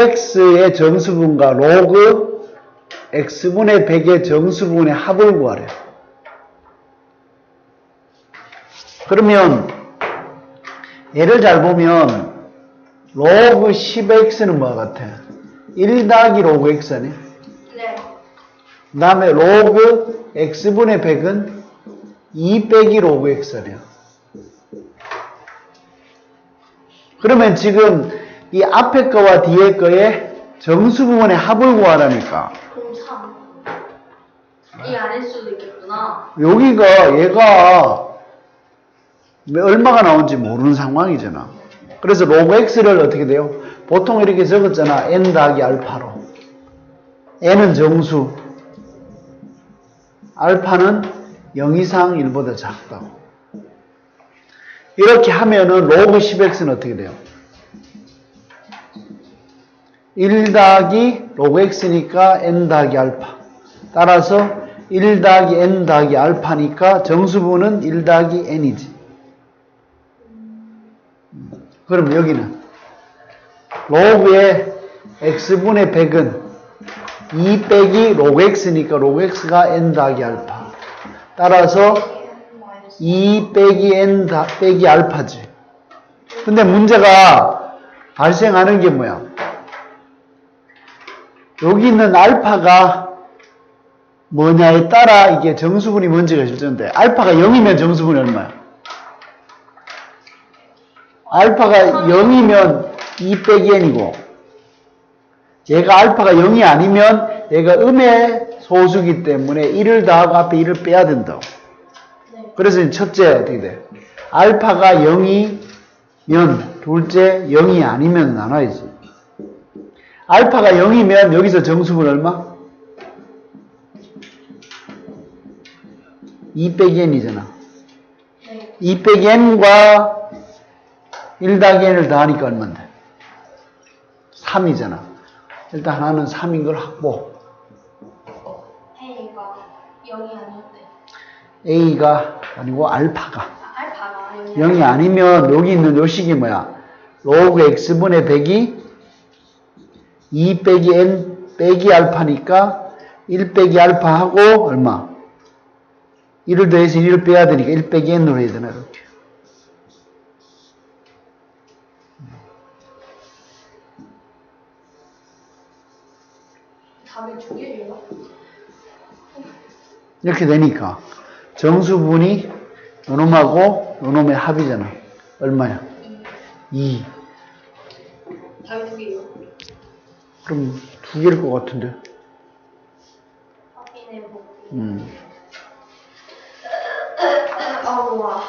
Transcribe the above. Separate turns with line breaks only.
x의 정수분과 로그 x분의 100의 정수분의 합을 구하래요. 그러면 얘를 잘 보면 로그 10x는 뭐와 같아? 1 더하기 로그 x 아니야?
네.
그 다음에 로그 x분의 100은 2 빼기 로그 x 아니야? 그러면 지금 이 앞에 거와 뒤에 거의 정수 부분의 합을 구하라니까.
03. 이 아닐 수도 있겠구나.
여기가 얘가 왜 얼마가 나온지 모르는 상황이잖아. 그래서 로그 x를 어떻게 돼요? 보통 이렇게 적었잖아. n 더하기 알파로. n은 정수. 알파는 0 이상 1보다 작다고. 이렇게 하면은 로그 10x는 어떻게 돼요? 1 더하기 로그 x니까 n 더하기 알파. 따라서 1 더하기 n 더하기 알파니까 정수분은 1 더하기 n이지. 그럼 여기는 로그의 x분의 100은 2 빼기 로그 x니까 로그 x가 n 더하기 알파. 따라서 2 빼기 n 다, 빼기 알파지. 근데 문제가 발생하는 게 뭐야? 여기 있는 알파가 뭐냐에 따라 이게 정수분이 뭔지가 결정돼. 알파가 0이면 정수분이 얼마야? 알파가 0이면 2 빼기 n이고 얘가 알파가 0이 아니면 얘가 음의 소수기 때문에 1을 더하고 앞에 1을 빼야 된다고.
네.
그래서 첫째 어떻게 돼? 알파가 0이면 둘째 0이 아니면 나눠야지. 알파가 0이면 여기서 정수분 얼마? 2 빼기 n이잖아.
네.
2 빼기 n과 1 더하기 n을 더하니까 얼마인데? 3이잖아. 일단 하나는 3인 걸 확보.
A가 0이 아니었대.
A가 아니고 알파가.
아, 알파가 0이
0이 아니면 여기 있는 요 식이 뭐야? 로그 x분의 100이 2 빼기 n 빼기 알파니까 1 빼기 알파하고 얼마? 1을 더해서 1을 빼야 되니까 1 빼기 n으로 해야 되나 이렇게.
답이 두 개예요.
이렇게 되니까 정수분이 요놈하고 요놈의 합이잖아. 얼마야? 2.
답이 두 개예요.
그럼 두 개일 것 같은데.
확인해 보고.
음.
아우 와.